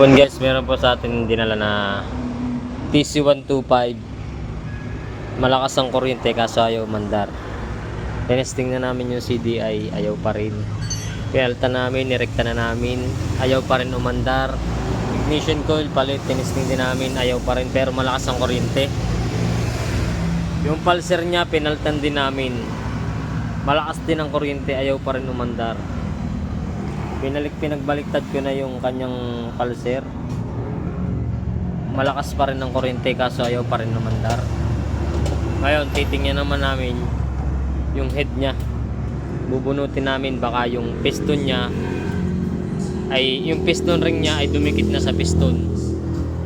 Yun guys, meron po sa atin dinala na TC125 Malakas ang kuryente kaso ayaw mandar. Tinesting na namin yung CDI, ayaw pa rin. Pinalta namin, nirekta na namin Ayaw pa rin umandar. Ignition coil palit, tinesting din namin Ayaw pa rin pero malakas ang kuryente. Yung pulser niya, pinaltan din namin. Malakas din ang kuryente, ayaw pa rin umandar Binalik pinagbaliktad ko na yung kanyang pulser. Malakas pa rin ang kuryente kaso ayaw pa rin namandar. Ngayon, titingnan naman namin yung head niya. Bubunutin namin baka yung piston niya ay yung piston ring niya ay dumikit na sa piston.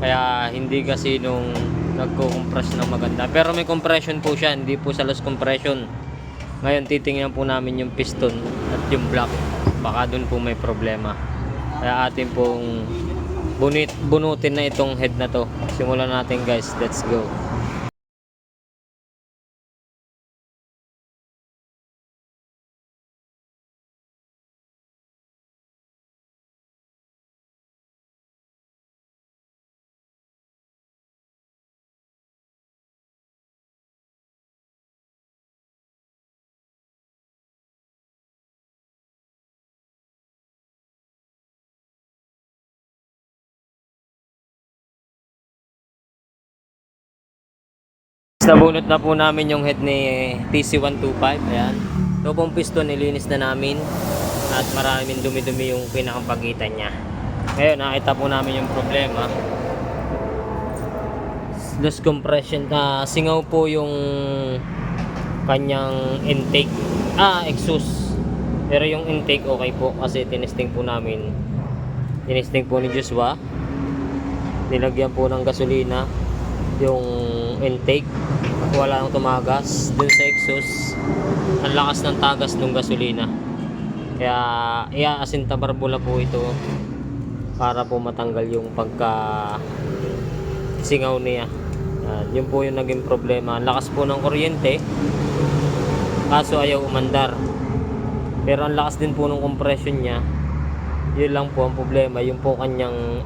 Kaya hindi kasi nung nagko-compress ng maganda. Pero may compression po siya, hindi po sa loss compression. Ngayon titingnan po namin yung piston at yung block. Baka doon po may problema. Kaya atin pong bunit, bunutin na itong head na to. Simulan natin guys. Let's go. Nabunot na po namin yung head ni TC125. Ayan. Ito pong piston nilinis na namin. At maraming dumi-dumi yung pinakampagitan niya. Ngayon, nakita po namin yung problema. Loose compression na singaw po yung kanyang intake. Ah, exhaust. Pero yung intake okay po kasi tinesting po namin. Tinesting po ni Joshua. Nilagyan po ng gasolina yung intake. Wala nang tumagas. Dun sa exhaust ang lakas ng tagas ng gasolina. Kaya iaasinta barbula po ito para po matanggal yung pagka singaw niya. Yan, yun po yung naging problema. Ang lakas po ng kuryente kaso ayaw umandar. Pero ang lakas din po ng compression niya yun lang po ang problema. Yung po kanyang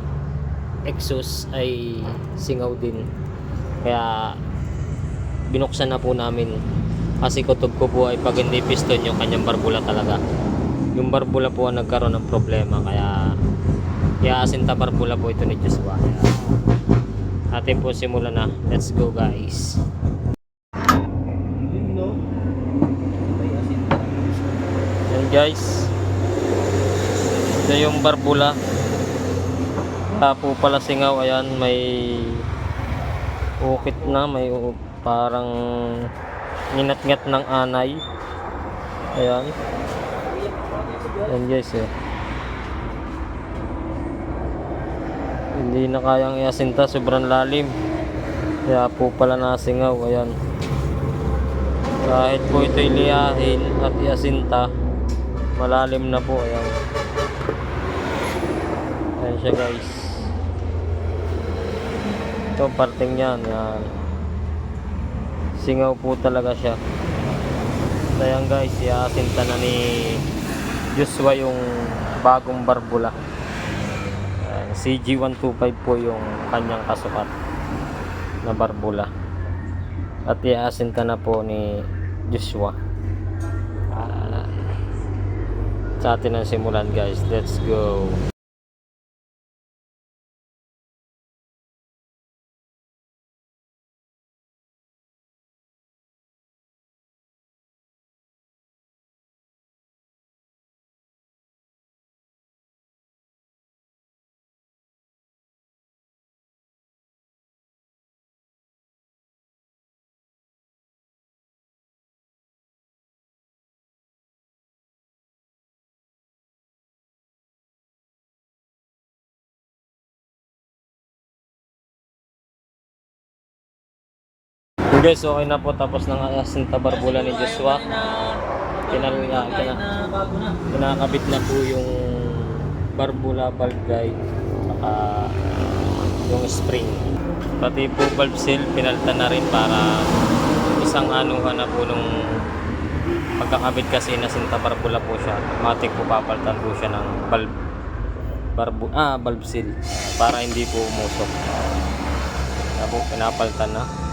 exhaust ay singaw din kaya binuksan na po namin. Kasi kutob ko po ay pag hindi piston yung kanyang barbula talaga. Yung barbula po ang nagkaroon ng problema kaya iaasinta barbula po ito ni Joshua. Kaya atin po simulan na. Let's go guys. Yan guys. Ito yung barbula. Kaya po pala singaw. Ayan may ukit na may parang ninat-ngat ng anay. Ayan. Ayan guys eh. Hindi na kayang iasinta sobrang lalim. Kaya po pala nasingaw ayan. Kahit po ito'y liyahin at iasinta malalim na po ayan. Ayan siya guys ito parting yan. Yan singaw po talaga siya. So yan guys iasinta na ni Joshua yung bagong barbula. Ayan, CG125 po yung kanyang kasukat na barbula. At iasinta na po ni Joshua. Ah, sa atin ang simulan guys. Let's go Yun guys, okay na po tapos ng asinta barbula ni Joshua. Kinal nga, kina, kinakabit na po yung barbula valve guide saka yung spring. Pati po valve seal, pinalta na rin para isang anuhan na po nung pagkakabit kasi na sinta barbula po siya. Matik po papalitan po siya ng valve barbu ah valve seal para hindi po umusok. Tapos pinapalitan na.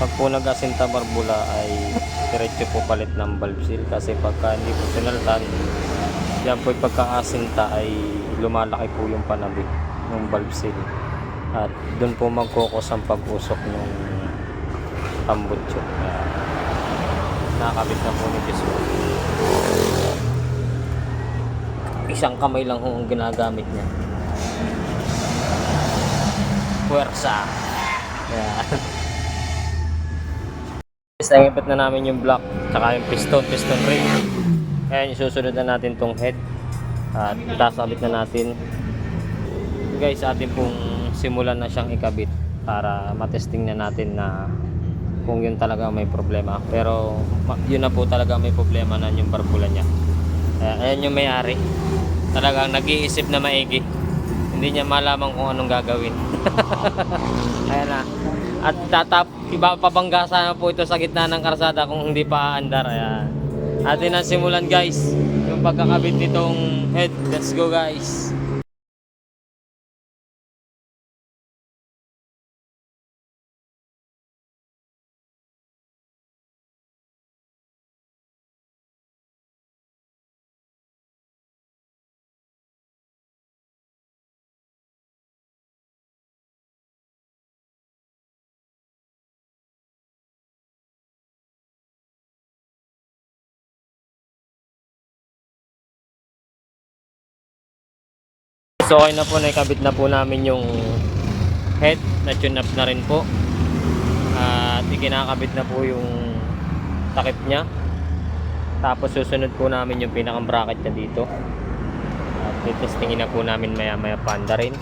Pag po nag-asinta barbula ay diretso po palit ng valve seal kasi pagka hindi po sinaltan, yan po pagka-asinta ay lumalaki po yung panabi ng valve seal. At doon po magkokos ang pag-usok ng tambutso. Kaya nakakabit na po ni Joshua. Isang kamay lang ho ang ginagamit niya. Puwersa. Yan. Nangipit na namin yung block, tsaka yung piston, piston ring. Ayan, isusunod na natin tong head. At itasabit na natin. Guys, atin pong simulan na siyang ikabit para matesting na natin na kung yun talaga may problema. Pero yun na po talaga may problema na yung barbula niya. Ayan yung may-ari. Talagang nag-iisip na maigi. Hindi niya malaman kung anong gagawin. ayan na. At tatap, iba pabangga sana po ito sa gitna ng karsada kung hindi pa aandar. Ayan. Atin simulan guys. Yung pagkakabit nitong head. Let's go guys. So okay na po, nakabit na po namin yung head na tune up na rin po. At ikinakabit na po yung takip niya. Tapos susunod po namin yung pinakang bracket niya dito. At titestingin na po namin maya maya panda rin.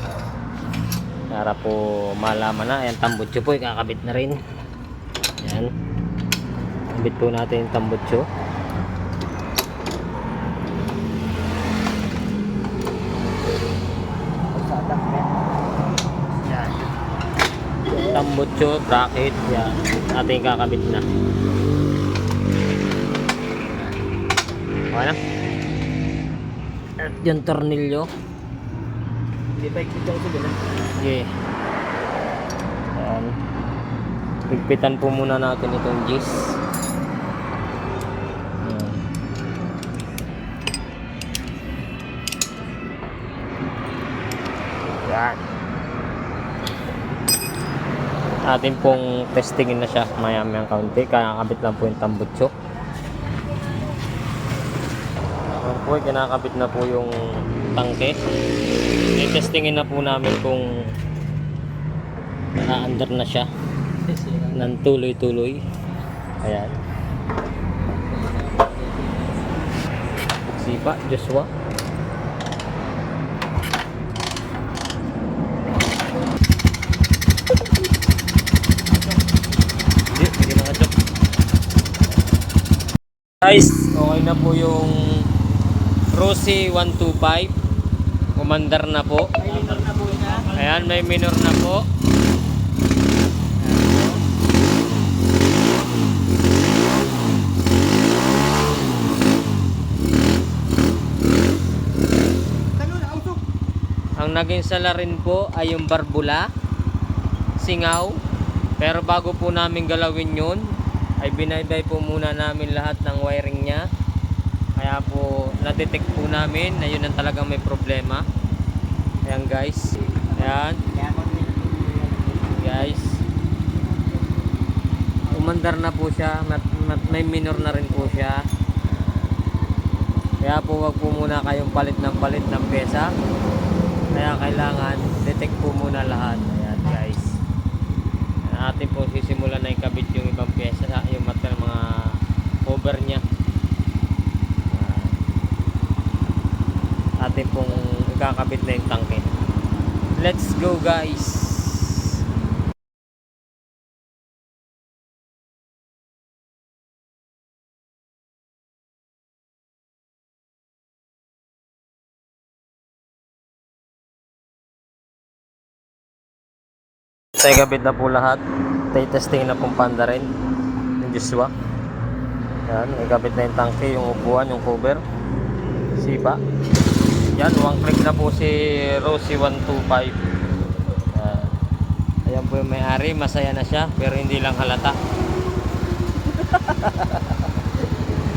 Para po malaman na. Ayan, tambutso po, ikakabit na rin. Ayan. Kabit po natin yung tambutso. Yan. Tambutso, bracket, yan. Ating kakabit na. Okay na? At yung tornilyo. Hindi pa ikot yung subulan. Okay. Yan. Pigpitan po muna natin itong gis. Atin pong testingin na siya maya maya kaunti. Kaya kabit lang po yung tambutso. Ayan po, kinakabit na po yung tangke. I-testingin na po namin kung na-under na siya ng tuloy-tuloy. Ayan. Sipa, Joshua. Hindi, hindi na kadyak. Guys, okay na po yung Rossi 125. Umandar na po. May litar na po siya. Ayan, may minor na po. Ang naging sala rin po ay yung barbula, singaw. Pero bago po namin galawin yun, ay binaybay po muna namin lahat ng wiring niya. Kaya po, na-detect po namin na yun ang talagang may problema. Ayan guys. Ayan. Guys umandar na po siya may minor na rin po siya kaya po wag po muna kayong palit ng palit ng pesa kaya kailangan detect po muna lahat atin po sisimulan na ikabit yung ibang pyesa yung mata ng mga cover nya atin pong ikakabit na yung tangke. Let's go guys Tayo kabit na po lahat. Tayo testing na pong panda rin. Yung Joshua. Yan, kapit na yung tangke, yung upuan, yung cover. Sipa. Yan, one click na po si Rosie 125. Yan. Ayan po yung may-ari, masaya na siya, pero hindi lang halata.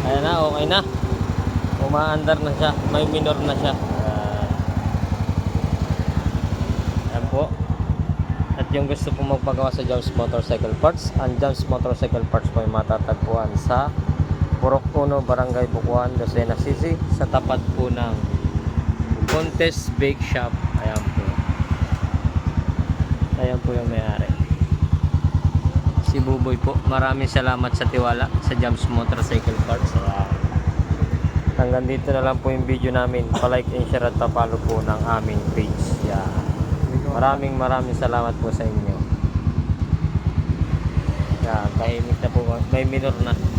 Ayan na, okay na. Umaandar na siya, may minor na siya. Yan. Ayan po. At yung gusto po magpagawa sa Jones Motorcycle Parts, ang Jones Motorcycle Parts po ay matatagpuan sa Purok Uno, Barangay Bukuan, Lucena City, sa tapat po ng Contes Bake Shop. Ayan po. Ayan po yung may-ari. Si Buboy po. Maraming salamat sa tiwala sa Jams Motorcycle Parts. Ayan. Hanggang dito na lang po yung video namin. Pa-like and share at pa-follow po ng aming page. Yan. Maraming maraming salamat po sa inyo. Yan, tahimik na po. May minor na.